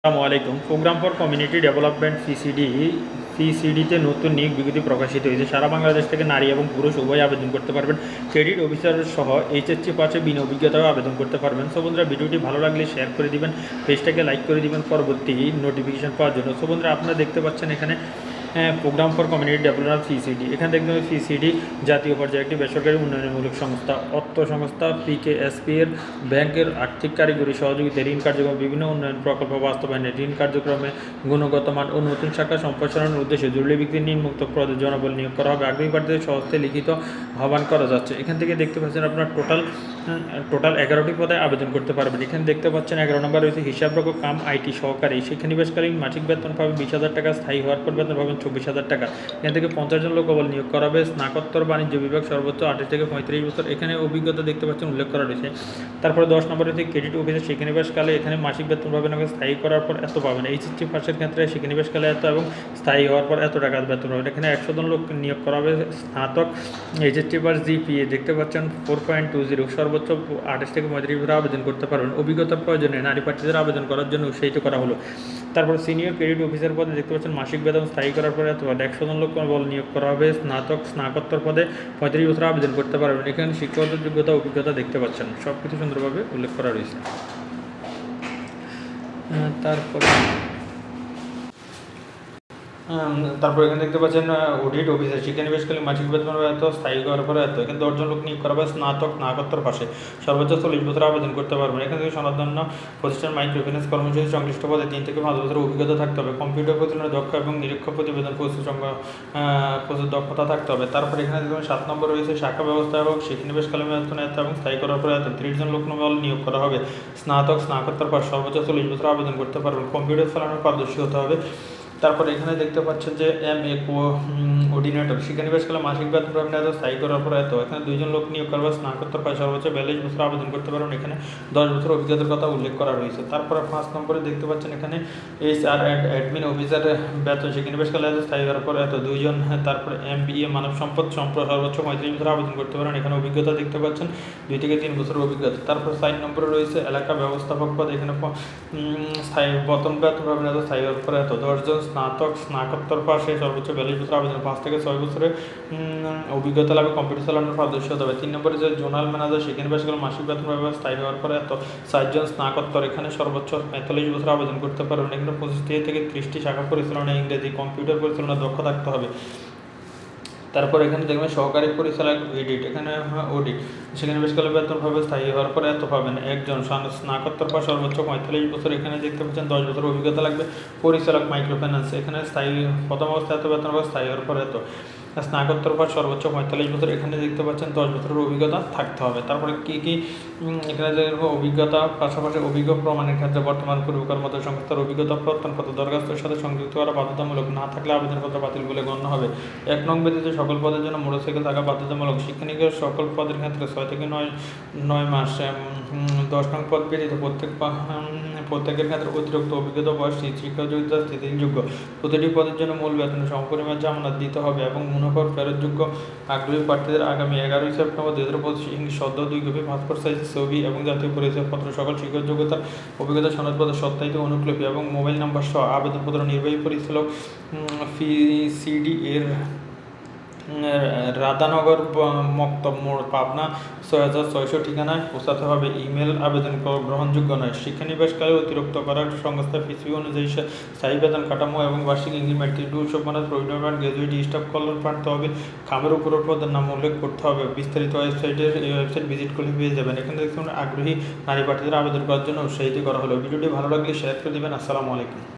আসসালামু আলাইকুম। Program for community development CCD, সিসিডিতে নতুন নিয়োগ বিজ্ঞপ্তি প্রকাশিত হয়েছে। সারা বাংলাদেশ থেকে নারী এবং পুরুষ উভয় আবেদন করতে পারবেন। ক্রেডিট অফিসার সহ এইচএসসি পাশে বিনা অভিজ্ঞতাও আবেদন করতে পারবেন। সো বন্ধুরা, ভিডিওটি ভালো লাগলে শেয়ার করে দিবেন, পেজটাকে লাইক করে দিবেন। পরবর্তী নোটিফিকেশন পাওয়ার জন্য। সো বন্ধুরা, আপনারা দেখতে পাচ্ছেন এখানে program for community development CCD এখানে দেখতে পাবেন সিসিডি জাতীয় পর্যায়ে একটি বেসরকারি উন্নয়নমূলক সংস্থা, অর্থ সংস্থা পিকেএসপি এর, ব্যাংকের আর্থিক কারিগরি সহযোগিতা, ঋণ কার্যক্রম, বিভিন্ন উন্নয়ন প্রকল্প বাস্তবায়নে ঋণ কার্যক্রমে গুণগত মান ও নতুন শাখা সম্প্রসারণের উদ্দেশ্যে জরুরি ব্যক্তি নিম্মুক্ত জনবল নিয়োগ করা হবে। আগ্রহী প্রার্থীদের সহজে লিখিত আহ্বান করা যাচ্ছে। এখান থেকে দেখতে পাচ্ছেন আপনার টোটাল টোটাল এগারোটি পদে আবেদন করতে পারবেন। এখানে দেখতে পাচ্ছেন এগারো নম্বর রয়েছে হিসাবরক্ষক কাম আইটি সহকারী। শিক্ষানিবেশকালীন মাসিক বেতন পাবে বিশ হাজার টাকা স্থায়ী হওয়ার পর বেতন পাবেন চব্বিশ হাজার টাকা। এখান থেকে পঞ্চাশ জন লোক কেবল নিয়োগ করা হবে স্নাতকোত্তর বাণিজ্য বিভাগ সর্বোচ্চ আঠাশ থেকে পঁয়ত্রিশ বছর। এখানে অভিজ্ঞতা দেখতে পাচ্ছেন, উল্লেখ করা রয়েছে। তারপরে দশ নম্বরে রয়েছে ক্রেডিট অফিসে শিক্ষানিবাসকালে এখানে মাসিক বেতন পাবেন এবং স্থায়ী করার পর এত পাবেন। এইচএসসি পাশের ক্ষেত্রে শিক্ষানিবাসকালে এত এবং স্থায়ী হওয়ার পর এত টাকা বেতন পাবেন। এখানে একশো জন লোক নিয়োগ করা হবে স্নাতক এইচএসসি পাস জিপিএ দেখতে পাচ্ছেন ফোর পয়েন্ট টু জিরো সর্বোচ্চ আঠাশ থেকে পঁয়ত্রিশ বছর আবেদন করতে পারবেন। অভিজ্ঞতার প্রয়োজনে নারী প্রার্থীদের আবেদন করার জন্য উৎসাহিত করা হলো। তারপর সিনিয়র ক্রেডিট অফিসার পদে দেখতে পাচ্ছেন মাসিক বেতন স্থায়ী করার পরে অথবা একশো জন লোক বল নিয়োগ করা হবে। স্নাতক, স্নাতকোত্তর পদে পঁয়ত্রিশ বছর আবেদন করতে পারবেন। এখানে শিক্ষাগত যোগ্যতা, অভিজ্ঞতা দেখতে পাচ্ছেন। সব কিছু সুন্দরভাবে উল্লেখ করা রয়েছে। তারপরে তারপর এখানে দেখতে পাচ্ছেন অডিট অফিসার শিক্ষানিবেশকালী মাসিক বেতন এত, স্থায়ী করার পরে এত এখানে দশজন লোক নিয়োগ করা হবে স্নাতক স্নাতকোত্তর পাশে। সর্বোচ্চ চল্লিশ বছর আবেদন করতে পারবেন। এখান থেকে সনাতন্য প্রতিষ্ঠান মাইক্রো ফিন্যান্স কর্মসূচি সংশ্লিষ্ট পদে তিন থেকে পাঁচ বছর অভিজ্ঞতা থাকতে হবে। কম্পিউটার পরিচালনার দক্ষ এবং নিরীক্ষ প্রতিবেদন প্রস্তুত প্রচুর দক্ষতা থাকতে হবে। তারপর এখানে দেখবেন সাত নম্বর রয়েছে শাখা ব্যবস্থা এবং শিক্ষানিবেশকালী বেতন এত এবং স্থায়ী করার পরে এত ত্রিশ জন লোক বল নিয়োগ করা হবে। স্নাতক স্নাতকোত্তর পাশ সর্বোচ্চ চল্লিশ বছর আবেদন করতে পারবেন। কম্পিউটার চালানোর পারদর্শী হতে হবে। তারপর এখানে দেখতে পাচ্ছেন যে এম এ অর্ডিনেটর শিক্ষানিবাসকালে মাসিক বেতন এত স্থায়ী করার পর এত। এখানে দুইজন লোক নিয়োগ করবে স্নাতকোত্তর পায় সর্বোচ্চ বিয়াল্লিশ বছর আবেদন করতে পারেন। এখানে দশ বছর অভিজ্ঞতার কথা উল্লেখ করা রয়েছে। তারপরে পাঁচ নম্বরে দেখতে পাচ্ছেন এখানে এইচ আর অ্যাডমিন অফিসার বেতন। শিক্ষানিবাসকালে এত স্থায়ী করার পর এত দুইজন, তারপরে এম বি এ মানব সম্পদ সম্প্র সর্বোচ্চ পঁয়ত্রিশ বছর আবেদন করতে পারেন। এখানে অভিজ্ঞতা দেখতে পাচ্ছেন, দুই থেকে তিন বছর অভিজ্ঞতা। তারপর সাইন নম্বরে রয়েছে এলাকা ব্যবস্থাপক পদ। এখানে স্থায়ী বেতন বেতন এত স্থায়ী হওয়ার পর এত দশজন স্নাতক, স্নাতকোত্তর পাশে সর্বোচ্চ বিয়াল্লিশ বছর আবেদন পাঁচ থেকে ছয় বছরের অভিজ্ঞতা লাভে কম্পিউটার চালানোর পারদর্শী হতে হবে তিন নম্বরে যে জোনাল ম্যানেজার, সেখানে বেশগুলো মাসিক বেতন পাবে, স্থায়ী হওয়ার পরে এত চারজন স্নাতকোত্তর, এখানে সর্বোচ্চ পঁয়তাল্লিশ বছর আবেদন করতে পারবেন এখানে পঁচিশ থেকে ত্রিশটি শাখা পরিচালনা ইংরেজি, কম্পিউটার পরিচালনা দক্ষ থাকতে হবে। তারপর এখানে দেখবেন সহকারী পরিচালক, এডিট, এখানে অডিট সেখানে বেশ কালে বেতনভাবে স্থায়ী হওয়ার পরে এত পাবেন। একজন স্নাতকোত্তর পাশ সর্বোচ্চ পঁয়তাল্লিশ বছর এখানে দেখতে পাচ্ছেন, দশ বছর অভিজ্ঞতা লাগবে। পরিচালক মাইক্রো ফাইন্যান্স এখানে স্থায়ী, প্রথম অবস্থায় এত বেতন স্থায়ী হওয়ার পরে এত। স্নাতকোত্তর পাশ সর্বোচ্চ পঁয়তাল্লিশ বছর এখানে দেখতে পাচ্ছেন, দশ বছরের অভিজ্ঞতা থাকতে হবে। তারপরে কী কী এখানে যে অভিজ্ঞতা, পাশাপাশি অভিজ্ঞ প্রমাণের ক্ষেত্রে বর্তমান পূর্বকার মতো সংস্থার অভিজ্ঞতা প্রত্যয়নপত্র দরখাস্তের সাথে সংযুক্ত করা বাধ্যতামূলক না থাকলে আবেদনপত্র বাতিল বলে গণ্য হবে। এক নং ব্যতীত সকল পদের জন্য মোটরসাইকেল থাকা বাধ্যতামূলক। শিক্ষানিকের সকল পদের ক্ষেত্রে ছয় থেকে নয় নয় মাস দশ নং পদ ব্যতীত প্রত্যেক প্রত্যেকের ক্ষেত্রে অতিরিক্ত অভিজ্ঞতা বয়স শিক্ষা যোগ্যতা স্থিতিযোগ্য প্রতিটি পদের জন্য মূল বেতন, সমপরিমাণ জামানত দিতে হবে এবং মুনাফার ফেরতযোগ্য আগ্রহী প্রার্থীদের আগামী এগারোই সেপ্টেম্বর দুই হাজার পঁচিশ ইংলিশ সদ্য দুই কপি পাসপোর্ট সাইজ ছবি এবং জাতীয় পরিচয়পত্র সকল শিক্ষক যোগ্যতা অভিজ্ঞতা সনদপত্র সত্যায়িত অনুকলপি এবং মোবাইল নাম্বার সহ আবেদনপত্র নির্বাহী পরিচালক ফি, সিডি এর রাধানগর মক্তব মোড়, পাবনা, ছয় হাজার ছয়শো ঠিকানায় পৌঁছাতে হবে। ইমেল আবেদন গ্রহণযোগ্য নয়। শিক্ষানিবাসকালে অতিরিক্ত করার সংস্থা পিসিবি অনুযায়ী স্থায়ী বেতন কাঠামো এবং বার্ষিক ইংলিশ টু সমানত প্রভিডেন্ট ফান্ড স্টাফ কল্যাণ ফান্ড তহবিল খামের উপর পদের নাম উল্লেখ করতে হবে। বিস্তারিত ওয়েবসাইটের এই ওয়েবসাইট ভিজিট করলে পেয়ে যাবেন। এখানে দেখুন আগ্রহী নারী প্রার্থীদের আবেদন করার জন্য উৎসাহিত করা হলো। ভিডিওটি ভালো লাগলে শেয়ার করে দেবেন। আসসালামু আলাইকুম।